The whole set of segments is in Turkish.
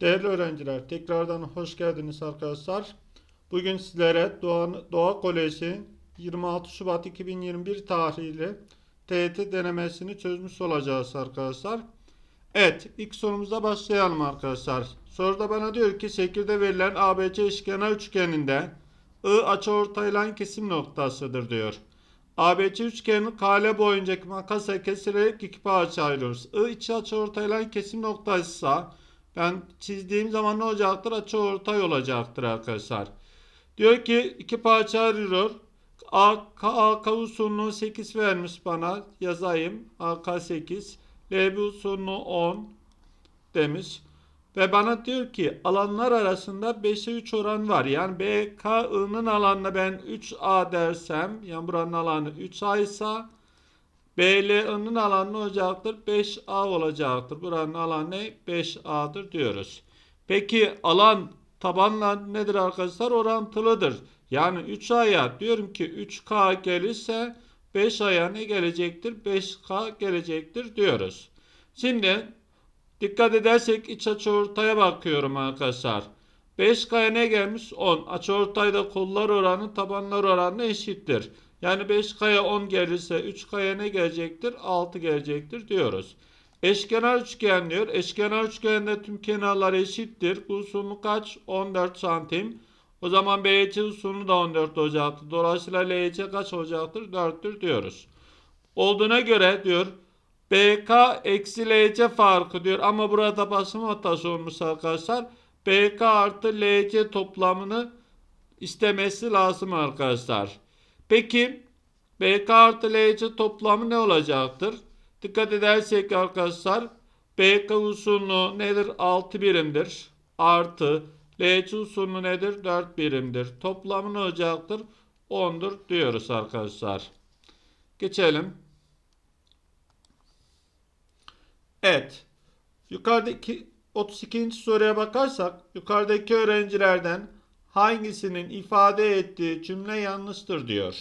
Değerli öğrenciler, tekrardan hoş geldiniz arkadaşlar. Bugün sizlere Doğa, Doğa Koleji 26 Şubat 2021 tarihli TYT denemesini çözmüş olacağız arkadaşlar. Evet, ilk sorumuza başlayalım arkadaşlar. Soruda bana diyor ki şekilde verilen ABC eşkenar üçgeninde I açıortaylan kesim noktasıdır diyor. ABC üçgenin kale boyuncaki makasla kesilerek iki parça ayırıyoruz. I içi açıortaylan kesim noktasıysa ben çizdiğim zaman ne olacaktır? Açı ortay olacaktır arkadaşlar. Diyor ki iki parça ayırıyor. AK, AK uzunluğu 8 vermiş bana. Yazayım. AK 8. LB uzunluğu 10 demiş. Ve bana diyor ki alanlar arasında 5'e 3 oran var. Yani BKI'nin alanına ben 3A dersem yani buranın alanı 3A ise BL'nin alanı ne olacaktır? 5A olacaktır. Buranın alanı ne? 5A'dır diyoruz. Peki alan tabanla nedir arkadaşlar? Orantılıdır. Yani 3A'ya diyorum ki 3K gelirse 5A'ya ne gelecektir? 5K gelecektir diyoruz. Şimdi dikkat edersek iç açıortaya bakıyorum arkadaşlar. 5K'ya ne gelmiş? 10. Açıortayda kollar oranı tabanlar oranı eşittir. Yani 5K'ya 10 gelirse 3K'ya ne gelecektir? 6 gelecektir diyoruz. Eşkenar üçgen diyor. Eşkenar üçgende tüm kenarlar eşittir. Uzunluğu kaç? 14 santim. O zaman BC uzunluğu da 14 olacaktır. Dolayısıyla LC kaç olacaktır? 4'tür diyoruz. Olduğuna göre diyor BK eksi LC farkı diyor. Ama burada basım hatası olmuş arkadaşlar. BK artı LC toplamını istemesi lazım arkadaşlar. Peki BK artı LC toplamı ne olacaktır? Dikkat edersek arkadaşlar BK uzunluğu nedir? 6 birimdir. Artı LC uzunluğu nedir? 4 birimdir. Toplamı ne olacaktır? 10'dur diyoruz arkadaşlar. Geçelim. Evet. Yukarıdaki 32. soruya bakarsak yukarıdaki öğrencilerden hangisinin ifade ettiği cümle yanlıştır diyor.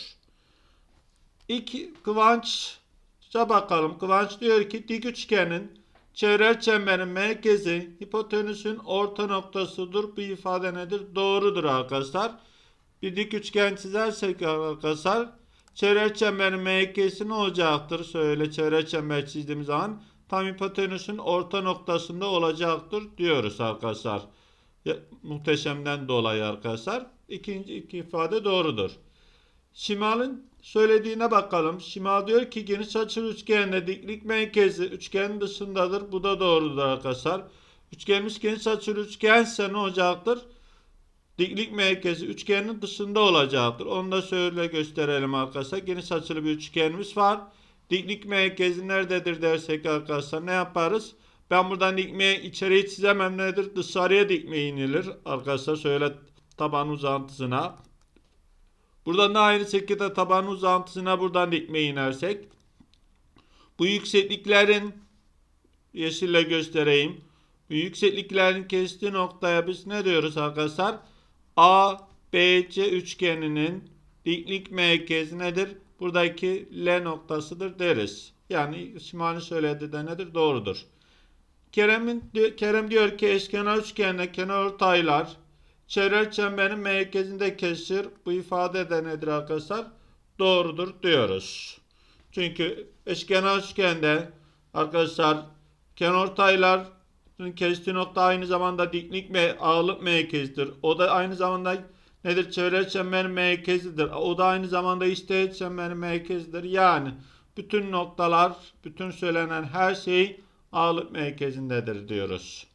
İlk Kıvanç'a bakalım. Kıvanç diyor ki dik üçgenin çevrel çemberin merkezi hipotenüsün orta noktasıdır. Bu ifade nedir? Doğrudur arkadaşlar. Bir dik üçgen çizersek arkadaşlar çevrel çemberin merkezi ne olacaktır? Söyle çevrel çember çizdiğimiz zaman tam hipotenüsün orta noktasında olacaktır diyoruz arkadaşlar. Muhteşemden dolayı arkadaşlar. İkinci iki ifade doğrudur. Şimal'ın söylediğine bakalım. Şimal diyor ki geniş açılı üçgende diklik merkezi üçgenin dışındadır. Bu da doğrudur arkadaşlar. Üçgenimiz geniş açılı üçgense ne olacaktır? Diklik merkezi üçgenin dışında olacaktır. Onu da şöyle gösterelim arkadaşlar. Geniş açılı bir üçgenimiz var. Diklik merkezi nerededir dersek arkadaşlar ne yaparız? Ben buradan dikmeyi içeriye çizemem nedir? Dışarıya dikme inilir. Arkadaşlar şöyle taban uzantısına. Buradan da aynı şekilde taban uzantısına buradan dikme inersek. Bu yüksekliklerin yeşille göstereyim. Bu yüksekliklerin kestiği noktaya biz ne diyoruz arkadaşlar? A, B, C üçgeninin diklik merkezi nedir? Buradaki L noktasıdır deriz. Yani Şimal'in söylediği de nedir? Doğrudur. Kerem'in Kerem diyor ki eşkenar üçgende kenar ortaylar çevrel çemberin merkezinde kesir. Bu ifade de nedir arkadaşlar? Doğrudur diyoruz. Çünkü eşkenar üçgende arkadaşlar kenarortaylar kestiği nokta aynı zamanda diklik ve ağırlık merkezidir. O da aynı zamanda nedir? Çevrel çemberin merkezidir. O da aynı zamanda işte çemberin merkezidir. Yani bütün noktalar, bütün söylenen her şey ağırlık merkezindedir diyoruz.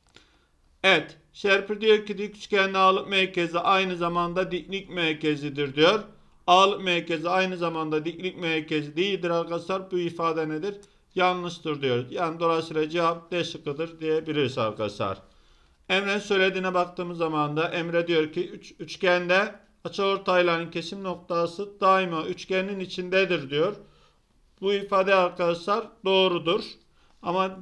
Evet. Sherper diyor ki dik üçgenin ağırlık merkezi aynı zamanda diklik merkezidir diyor. Ağırlık merkezi aynı zamanda diklik merkezi değildir arkadaşlar. Bu ifade nedir? Yanlıştır diyor. Yani dolayısıyla cevap D şıkkıdır diyebiliriz arkadaşlar. Emre'nin söylediğine baktığımız zaman da Emre diyor ki üç, üçgende açıortayların kesim noktası daima üçgenin içindedir diyor. Bu ifade arkadaşlar doğrudur. Ama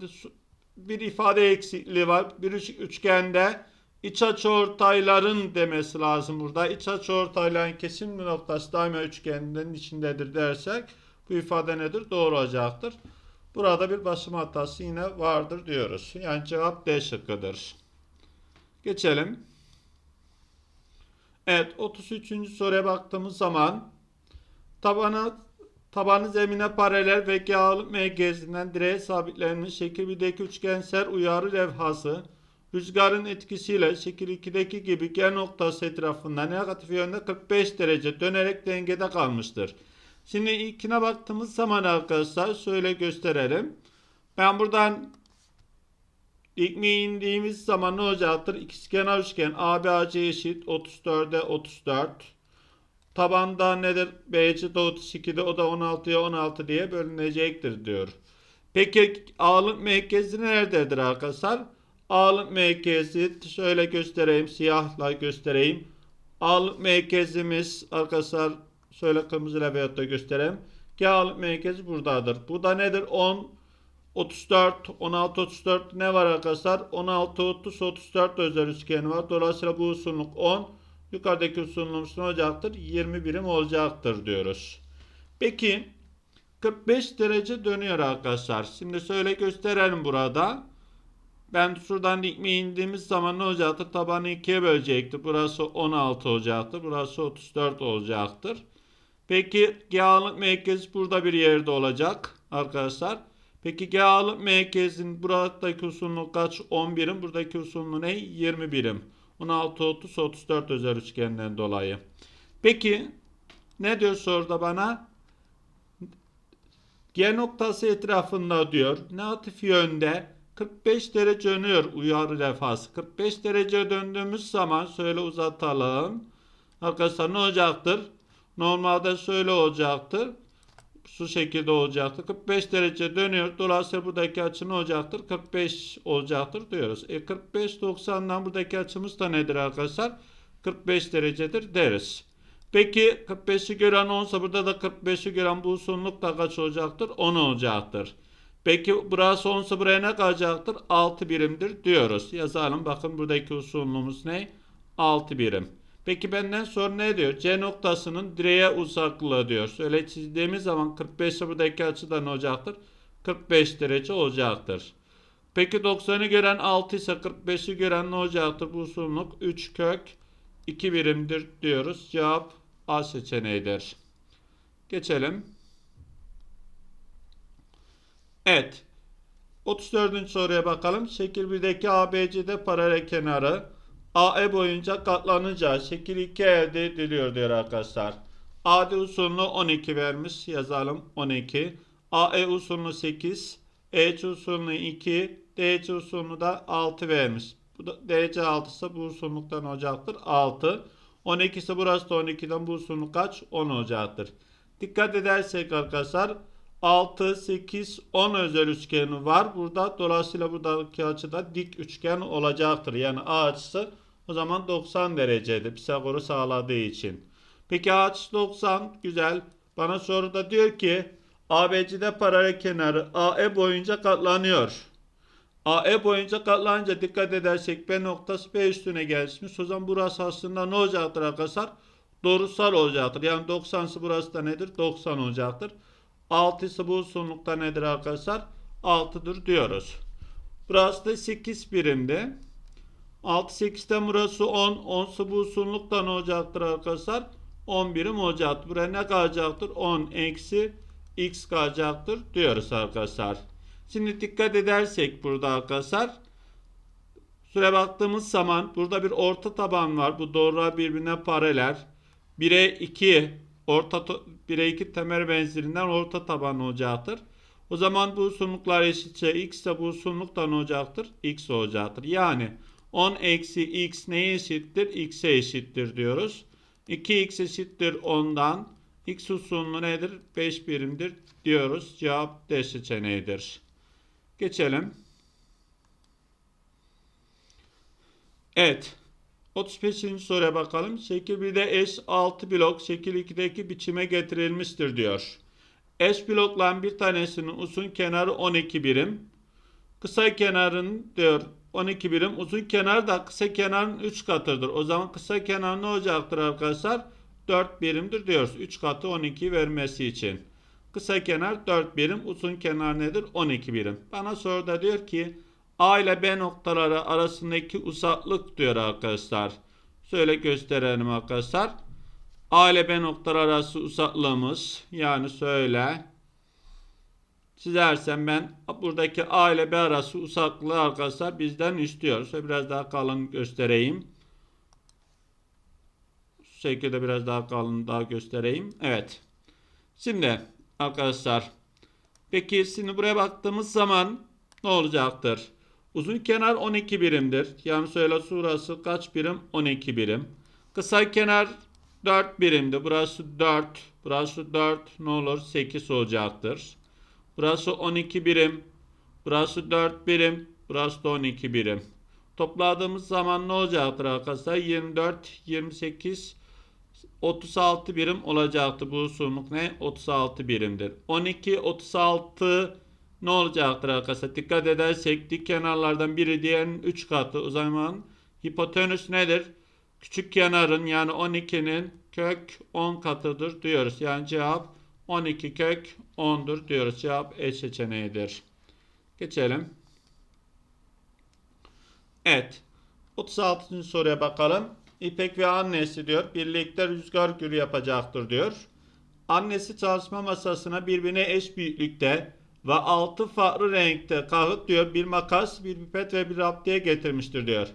bir ifade eksikliği var. Bir üçgende iç açıortayların demesi lazım burada. İç açıortayların kesim noktası daima üçgenin içindedir dersek bu ifade nedir? Doğru olacaktır. Burada bir basım hatası yine vardır diyoruz. Yani cevap D şıkkıdır. Geçelim. Evet 33. soruya baktığımız zaman tabanı tabanı zemine paralel ve yağlı merkezinden direğe sabitlenmiş şekil 1'deki üçgensel uyarı levhası rüzgarın etkisiyle şekil 2'deki gibi G noktası etrafında negatif yönde 45 derece dönerek dengede kalmıştır. Şimdi ilkine baktığımız zaman arkadaşlar şöyle gösterelim. Ben buradan İlkmeğe indiğimiz zaman ne olacaktır? İkizkenar üçgen ABAC eşit 34'e 34. Tabanda nedir? BC de 32'de o da 16'ya 16 diye bölünecektir diyor. Peki ağırlık merkezi nerededir arkadaşlar? Ağırlık merkezi şöyle göstereyim. Siyahla göstereyim. Ağırlık merkezimiz arkadaşlar şöyle kırmızıyla veyahut da göstereyim. Ki ağırlık merkezi buradadır. Bu da nedir? 10 34, 16, 34 ne var arkadaşlar? 16, 30, 34 özel üçgeni var. Dolayısıyla bu uzunluk 10. Yukarıdaki uzunluğumuz ne olacaktır? 20 birim olacaktır diyoruz. Peki 45 derece dönüyor arkadaşlar. Şimdi şöyle gösterelim burada. Ben şuradan dikme indiğimiz zaman ne olacaktır? Tabanı ikiye bölecektir. Burası 16 olacaktır. Burası 34 olacaktır. Peki yağlık merkez burada bir yerde olacak arkadaşlar. Peki G'alı merkezin buradaki uzunluğu kaç? 10 birim. Buradaki uzunluğu ne? 20 birim. 16, 30, 34 özel üçgenden dolayı. Peki ne diyor soruda bana? G noktası etrafında diyor. Negatif yönde 45 derece dönüyor uyarı levhası. 45 derece döndüğümüz zaman şöyle uzatalım. Arkadaşlar ne olacaktır? Normalde şöyle olacaktır şu şekilde olacaktır. 45 derece dönüyor. Dolayısıyla buradaki açı ne olacaktır? 45 olacaktır diyoruz. E 45 90'dan buradaki açımız da nedir arkadaşlar? 45 derecedir deriz. Peki 45'i gören 10'sa burada da 45'i gören bu uzunluk da kaç olacaktır? 10 olacaktır. Peki burası 10'sa buraya ne kalacaktır? 6 birimdir diyoruz. Yazalım. Bakın buradaki uzunluğumuz ne? 6 birim. Peki benden sonra ne diyor? C noktasının direğe uzaklığı diyor. Şöyle çizdiğimiz zaman 45 buradaki açı da ne olacaktır? 45 derece olacaktır. Peki 90'ı gören 6 ise 45'i gören ne olacaktır? Bu uzunluk 3 kök 2 birimdir diyoruz. Cevap A seçeneğidir. Geçelim. Evet. 34. soruya bakalım. Şekil 1'deki ABCD paralel kenarı AE boyunca katlanacağı şekil 2 elde ediliyor diyor arkadaşlar. AD uzunluğu 12 vermiş. Yazalım 12. AE uzunluğu 8. EC uzunluğu 2. DC uzunluğu da 6 vermiş. Bu da DC 6 ise bu uzunluktan olacaktır. 6. 12 ise burası da 12'den bu uzunluk kaç? 10 olacaktır. Dikkat edersek arkadaşlar 6, 8, 10 özel üçgeni var. Burada dolayısıyla buradaki açıda dik üçgen olacaktır. Yani A açısı o zaman 90 derecedir. Pisagor'u sağladığı için. Peki A açısı 90. Güzel. Bana soruda diyor ki ABC'de paralel kenarı AE boyunca katlanıyor. AE boyunca katlanınca dikkat edersek B noktası B üstüne gelmiş. O zaman burası aslında ne olacaktır arkadaşlar? Doğrusal olacaktır. Yani 90'sı burası da nedir? 90 olacaktır. 6 ise bu uzunlukta nedir arkadaşlar? 6'dır diyoruz. Burası da 8 birimdi. 6 8'ten burası 10. 10 ise bu uzunlukta ne olacaktır arkadaşlar? 10 birim olacaktır. Buraya ne kalacaktır? 10 eksi x kalacaktır diyoruz arkadaşlar. Şimdi dikkat edersek burada arkadaşlar. Süre baktığımız zaman burada bir orta taban var. Bu doğrular birbirine paralel. 1'e 2 orta 1'e 2 temel benzerinden orta taban olacaktır. O zaman bu uzunluklar eşitse x ise bu uzunluk da ne olacaktır? x olacaktır. Yani 10 eksi x neye eşittir? x'e eşittir diyoruz. 2x eşittir 10'dan. x uzunluğu nedir? 5 birimdir diyoruz. Cevap D seçeneğidir. Geçelim. Evet. 35. soruya bakalım. Şekil 1'de S 6 blok şekil 2'deki biçime getirilmiştir diyor. S blokların bir tanesinin uzun kenarı 12 birim. Kısa kenarın diyor 12 birim. Uzun kenar da kısa kenarın 3 katıdır. O zaman kısa kenar ne olacaktır arkadaşlar? 4 birimdir diyoruz. 3 katı 12 vermesi için. Kısa kenar 4 birim. Uzun kenar nedir? 12 birim. Bana soruda diyor ki A ile B noktaları arasındaki uzaklık diyor arkadaşlar. Şöyle gösterelim arkadaşlar. A ile B noktaları arası uzaklığımız yani şöyle çizersem ben buradaki A ile B arası uzaklığı arkadaşlar bizden istiyor. Şöyle biraz daha kalın göstereyim. Şu şekilde biraz daha kalın daha göstereyim. Evet. Şimdi arkadaşlar peki şimdi buraya baktığımız zaman ne olacaktır? Uzun kenar 12 birimdir. Yani söyle şurası kaç birim? 12 birim. Kısa kenar 4 birimdi. Burası 4. Burası 4 ne olur? 8 olacaktır. Burası 12 birim. Burası 4 birim. Burası da 12 birim. Topladığımız zaman ne olacaktır arkadaşlar? 24, 28, 36 birim olacaktı. Bu uzunluk ne? 36 birimdir. 12, 36 ne olacaktır arkadaşlar? Dikkat edersek dik kenarlardan biri diğerinin 3 katı. O zaman hipotenüs nedir? Küçük kenarın yani 12'nin kök 10 katıdır diyoruz. Yani cevap 12 kök 10'dur diyoruz. Cevap E seçeneğidir. Geçelim. Evet. 36. soruya bakalım. İpek ve annesi diyor birlikte rüzgar gülü yapacaktır diyor. Annesi çalışma masasına birbirine eş büyüklükte ve altı farklı renkte kağıt diyor bir makas, bir pipet ve bir raptiye getirmiştir diyor.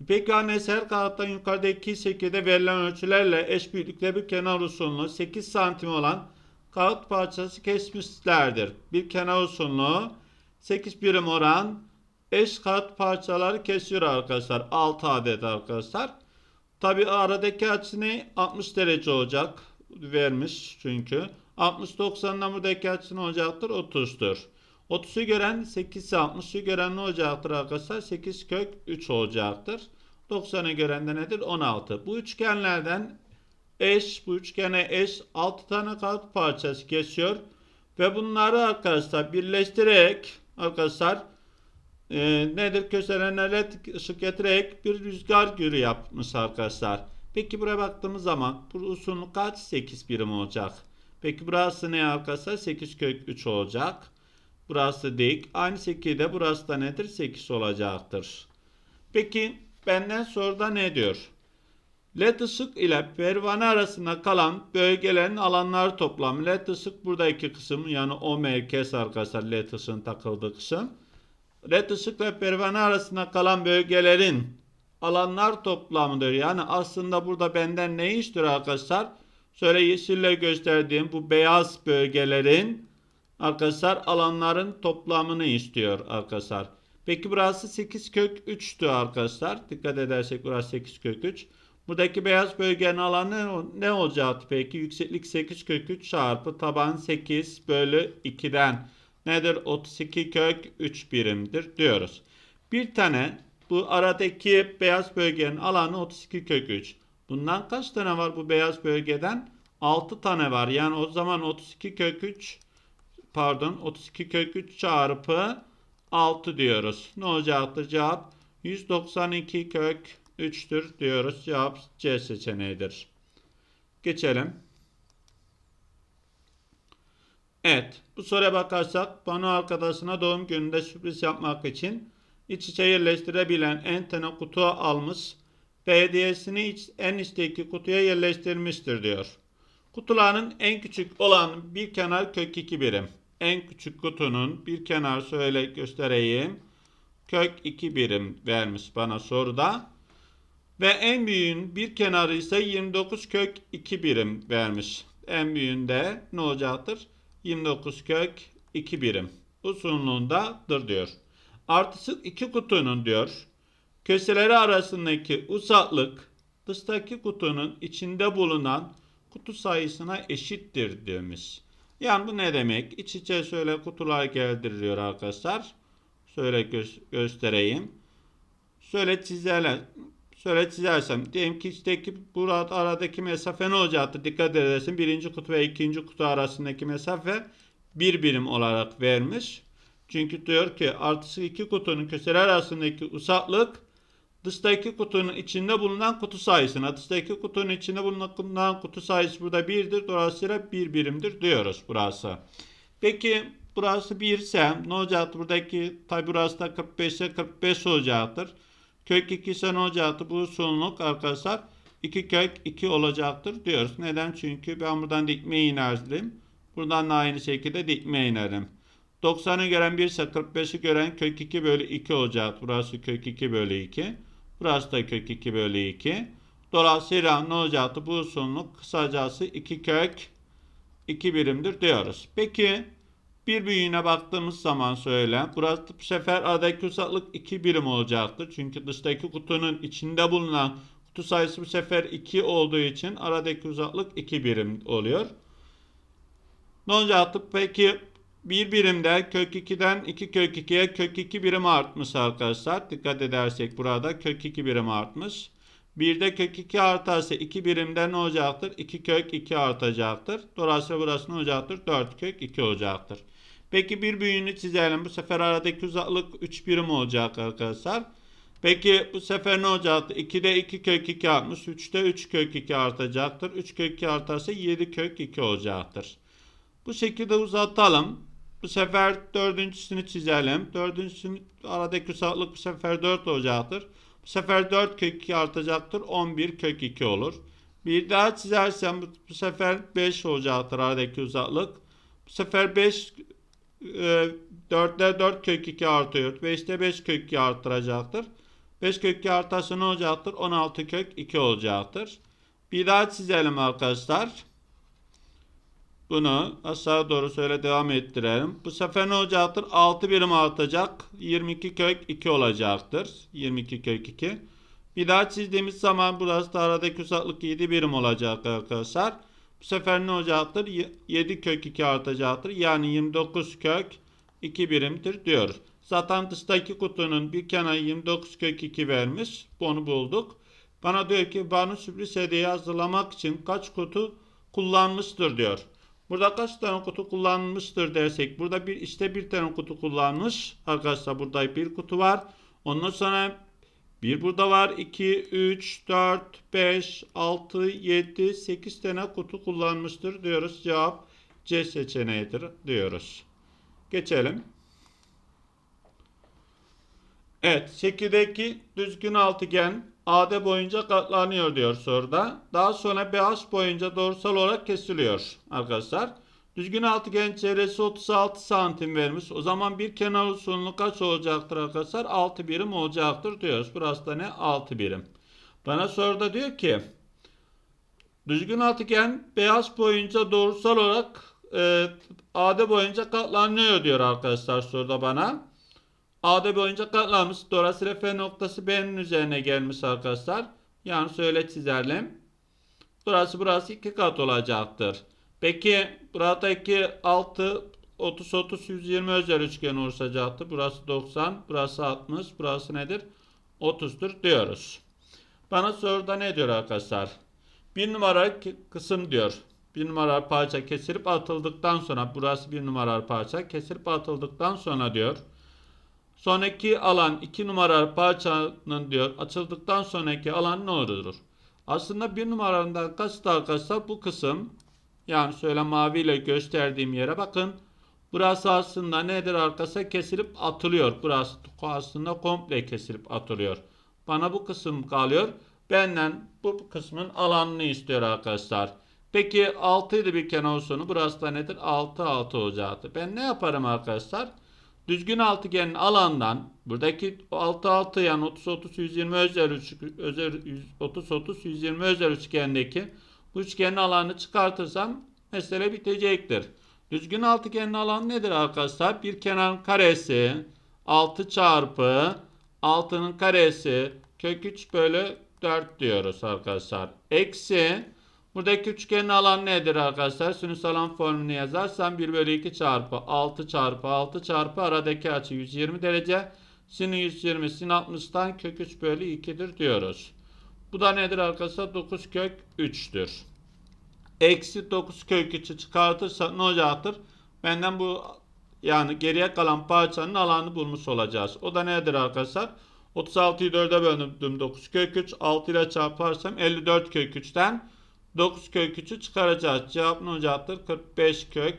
İpek ve annesi her kağıttan yukarıdaki şekilde verilen ölçülerle eş büyüklükte bir kenar uzunluğu 8 santim olan kağıt parçası kesmişlerdir. Bir kenar uzunluğu 8 birim oran eş kağıt parçaları kesiyor arkadaşlar. 6 adet arkadaşlar. Tabi aradaki açı ne? 60 derece olacak. Vermiş çünkü. 60-90'dan buradaki açı ne olacaktır? 30'dur. 30'u gören 8 ise 60'ı gören ne olacaktır arkadaşlar? 8 kök 3 olacaktır. 90'ı gören de nedir? 16. Bu üçgenlerden eş, bu üçgene eş 6 tane kağıt parçası kesiyor. Ve bunları arkadaşlar birleştirerek arkadaşlar e, nedir köşelerine led ışık getirerek bir rüzgar gülü yapmış arkadaşlar. Peki buraya baktığımız zaman bu uzunluk kaç? 8 birim olacak. Peki burası ne arkadaşlar? 8 kök 3 olacak. Burası dik. Aynı şekilde burası da nedir? 8 olacaktır. Peki benden soruda ne diyor? LED ışık ile pervane arasında kalan bölgelerin alanları toplamı. LED ışık burada iki kısım yani o merkez arkadaşlar LED ışığın takıldığı kısım. LED ışık ve pervane arasında kalan bölgelerin alanlar toplamıdır. Yani aslında burada benden ne istiyor arkadaşlar? Şöyle yeşille gösterdiğim bu beyaz bölgelerin arkadaşlar alanların toplamını istiyor arkadaşlar. Peki burası 8 kök 3'tü arkadaşlar. Dikkat edersek burası 8 kök 3. Buradaki beyaz bölgenin alanı ne olacaktı peki? Yükseklik 8 kök 3 çarpı taban 8 bölü 2'den nedir? 32 kök 3 birimdir diyoruz. Bir tane bu aradaki beyaz bölgenin alanı 32 kök 3. Bundan kaç tane var bu beyaz bölgeden? 6 tane var. Yani o zaman 32 kök 3 pardon 32 kök 3 çarpı 6 diyoruz. Ne olacaktır cevap? 192 kök 3'tür diyoruz. Cevap C seçeneğidir. Geçelim. Evet. Bu soruya bakarsak Banu arkadaşına doğum gününde sürpriz yapmak için iç içe yerleştirebilen en tane kutu almış ve hediyesini en içteki kutuya yerleştirmiştir diyor. Kutuların en küçük olan bir kenar kök 2 birim. En küçük kutunun bir kenar şöyle göstereyim. Kök 2 birim vermiş bana soruda. Ve en büyüğün bir kenarı ise 29 kök 2 birim vermiş. En büyüğünde ne olacaktır? 29 kök 2 birim uzunluğundadır diyor. Artısı iki kutunun diyor köşeleri arasındaki uzaklık dıştaki kutunun içinde bulunan kutu sayısına eşittir demiş. Yani bu ne demek? İç içe şöyle kutular geldiriliyor arkadaşlar. Şöyle gö- göstereyim. Şöyle çizelim. Şöyle çizersem diyelim ki içteki burada aradaki mesafe ne olacaktır? Dikkat edersin birinci kutu ve ikinci kutu arasındaki mesafe bir birim olarak vermiş. Çünkü diyor ki artısı iki kutunun köşeler arasındaki uzaklık dıştaki kutunun içinde bulunan kutu sayısına. Dıştaki kutunun içinde bulunan kutu sayısı burada birdir. Dolayısıyla bir birimdir diyoruz burası. Peki burası 1 ise ne olacaktır? Buradaki tabi burası da 45 ise 45 olacaktır. Kök 2 ise ne olacaktır? Bu uzunluk arkadaşlar 2 kök 2 olacaktır diyoruz. Neden? Çünkü ben buradan dikme inerdim. Buradan da aynı şekilde dikme inerim. 90'ı gören 1 ise 45'i gören kök 2 bölü 2 olacak. Burası kök 2 bölü 2. Burası da kök 2 bölü 2. Dolayısıyla ne olacaktı? Bu uzunluk kısacası 2 kök 2 birimdir diyoruz. Peki bir büyüğüne baktığımız zaman söyle. Burası bu sefer aradaki uzaklık 2 birim olacaktır. Çünkü dıştaki kutunun içinde bulunan kutu sayısı bu sefer 2 olduğu için aradaki uzaklık 2 birim oluyor. Ne olacaktı? Peki bir birimde kök 2'den 2 kök 2'ye kök 2 birim artmış arkadaşlar. Dikkat edersek burada kök 2 birim artmış. Bir de kök 2 artarsa 2 birimde ne olacaktır? 2 kök 2 artacaktır. Dolayısıyla burası ne olacaktır? 4 kök 2 olacaktır. Peki bir büyüğünü çizelim. Bu sefer aradaki uzaklık 3 birim olacak arkadaşlar. Peki bu sefer ne olacaktır? 2'de 2 kök 2 artmış. 3'te 3 kök 2 artacaktır. 3 kök 2 artarsa 7 kök 2 olacaktır. Bu şekilde uzatalım. Bu sefer dördüncüsünü çizelim. Dördüncüsünün aradaki uzaklık bu sefer 4 olacaktır. Bu sefer 4 kök 2 artacaktır. 11 kök 2 olur. Bir daha çizersem bu, bu sefer 5 olacaktır aradaki uzaklık. Bu sefer 5 e, 4'te 4 kök 2 artıyor. 5'te 5 kök 2 artıracaktır. 5 kök 2 artarsa ne olacaktır? 16 kök 2 olacaktır. Bir daha çizelim arkadaşlar. Bunu aşağı doğru şöyle devam ettirelim. Bu sefer ne olacaktır? 6 birim artacak. 22 kök 2 olacaktır. 22 kök 2. Bir daha çizdiğimiz zaman burası da aradaki uzaklık 7 birim olacak arkadaşlar. Bu sefer ne olacaktır? 7 kök 2 artacaktır. Yani 29 kök 2 birimdir diyoruz. Zaten dıştaki kutunun bir kenarı 29 kök 2 vermiş. Bunu bulduk. Bana diyor ki bana sürpriz hediye hazırlamak için kaç kutu kullanmıştır diyor. Burada kaç tane kutu kullanmıştır dersek. Burada bir işte bir tane kutu kullanmış. Arkadaşlar burada bir kutu var. Ondan sonra bir burada var. 2, 3, 4, 5, 6, 7, 8 tane kutu kullanmıştır diyoruz. Cevap C seçeneğidir diyoruz. Geçelim. Evet, şekildeki düzgün altıgen AD boyunca katlanıyor diyor soruda. Daha sonra BH boyunca doğrusal olarak kesiliyor arkadaşlar. Düzgün altıgen çevresi 36 santim vermiş. O zaman bir kenar uzunluğu kaç olacaktır arkadaşlar? 6 birim olacaktır diyoruz. Burası da ne? 6 birim. Bana soruda diyor ki düzgün altıgen BH boyunca doğrusal olarak e, AD boyunca katlanıyor diyor arkadaşlar soruda bana. AD boyunca katlanmış. Dolayısıyla F noktası B'nin üzerine gelmiş arkadaşlar. Yani şöyle çizelim. Burası burası iki kat olacaktır. Peki buradaki 6 30 30 120 özel üçgen oluşacaktır. Burası 90, burası 60, burası nedir? 30'dur diyoruz. Bana soruda ne diyor arkadaşlar? Bir numaralı kısım diyor. Bir numaralı parça kesilip atıldıktan sonra burası bir numaralı parça kesilip atıldıktan sonra diyor. Sonraki alan 2 numaralı parçanın diyor açıldıktan sonraki alan ne olur? Aslında bir numaradan kasıt arkadaşlar bu kısım yani şöyle maviyle gösterdiğim yere bakın. Burası aslında nedir arkadaşlar? Kesilip atılıyor. Burası aslında komple kesilip atılıyor. Bana bu kısım kalıyor. Benden bu kısmın alanını istiyor arkadaşlar. Peki 6 idi bir kenar sonu. Burası da nedir? 6 6 olacaktır. Ben ne yaparım arkadaşlar? Düzgün altıgenin alandan buradaki 6 6 yani 30 30 120 özel, özel 30 30 120 özel üçgendeki bu üçgenin alanını çıkartırsam mesele bitecektir. Düzgün altıgenin alanı nedir arkadaşlar? Bir kenarın karesi 6 çarpı 6'nın karesi kök 3 bölü 4 diyoruz arkadaşlar. Eksi Buradaki üçgenin alanı nedir arkadaşlar? Sinüs alan formülünü yazarsam 1 bölü 2 çarpı 6 çarpı 6 çarpı aradaki açı 120 derece. Sin 120 sin 60'tan kök 3 bölü 2'dir diyoruz. Bu da nedir arkadaşlar? 9 kök 3'tür. Eksi 9 kök 3'ü çıkartırsa ne olacaktır? Benden bu yani geriye kalan parçanın alanını bulmuş olacağız. O da nedir arkadaşlar? 36'yı 4'e böldüm 9 kök 3. 6 ile çarparsam 54 kök 3'ten 9 kök 3'ü çıkaracağız. Cevap ne olacaktır? 45 kök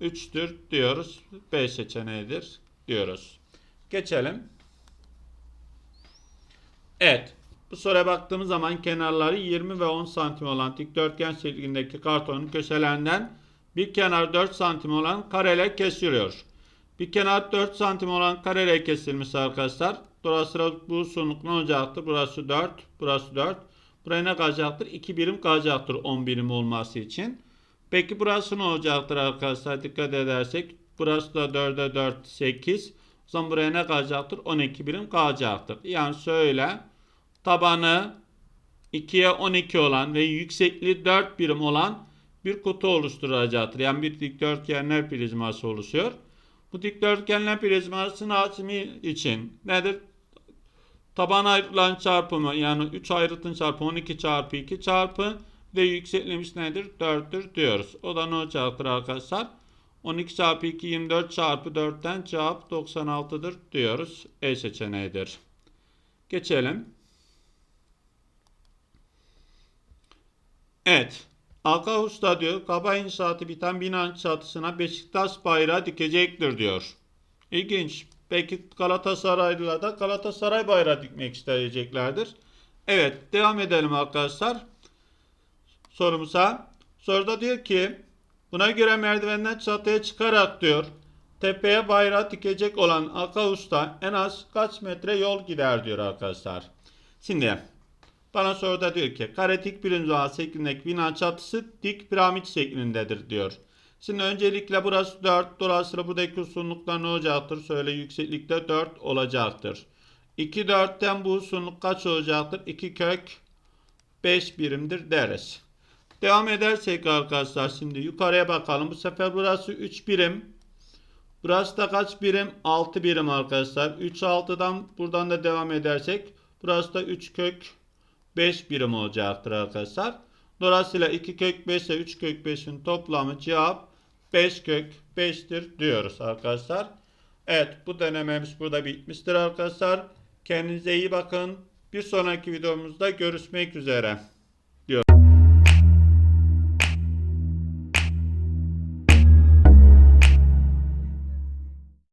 3'tür diyoruz. B seçeneğidir diyoruz. Geçelim. Evet. Bu soruya baktığımız zaman kenarları 20 ve 10 santim olan dikdörtgen şeklindeki kartonun köşelerinden bir kenar 4 santim olan kareyle kesiliyor. Bir kenar 4 santim olan kareyle kesilmiş arkadaşlar. Dolayısıyla bu uzunluk ne olacaktır? Burası 4, burası 4. Buraya ne kalacaktır? 2 birim kalacaktır 10 birim olması için. Peki burası ne olacaktır arkadaşlar? Dikkat edersek. Burası da 4'e 4, 8. O zaman buraya ne kalacaktır? 12 birim kalacaktır. Yani şöyle tabanı 2'ye 12 olan ve yüksekliği 4 birim olan bir kutu oluşturacaktır. Yani bir dikdörtgenler prizması oluşuyor. Bu dikdörtgenler prizmasının hacmi için nedir? Taban ayrılan çarpımı yani 3 ayrıtın çarpımı 12 çarpı 2 çarpı ve yüksekliğimiz nedir? 4'tür diyoruz. O da ne olacaktır arkadaşlar? 12 çarpı 2 24 çarpı 4'ten cevap 96'dır diyoruz. E seçeneğidir. Geçelim. Evet. Alka Usta diyor kaba inşaatı biten binanın çatısına Beşiktaş bayrağı dikecektir diyor. İlginç. Peki Galatasaraylılar da Galatasaray bayrağı dikmek isteyeceklerdir. Evet devam edelim arkadaşlar. Sorumuza. Soruda diyor ki buna göre merdivenden çatıya çıkarak diyor tepeye bayrağı dikecek olan Alka en az kaç metre yol gider diyor arkadaşlar. Şimdi bana soruda diyor ki kare dik birinci oda şeklindeki bina çatısı dik piramit şeklindedir diyor. Şimdi öncelikle burası 4. Dolayısıyla buradaki uzunluklar ne olacaktır? Söyle yükseklikte 4 olacaktır. 2 4'ten bu uzunluk kaç olacaktır? 2 kök 5 birimdir deriz. Devam edersek arkadaşlar şimdi yukarıya bakalım. Bu sefer burası 3 birim. Burası da kaç birim? 6 birim arkadaşlar. 3 6'dan buradan da devam edersek burası da 3 kök 5 birim olacaktır arkadaşlar. Dolayısıyla 2 kök 5 ile 3 kök 5'in toplamı cevap 5 kök 5'tir diyoruz arkadaşlar. Evet bu denememiz burada bitmiştir arkadaşlar. Kendinize iyi bakın. Bir sonraki videomuzda görüşmek üzere.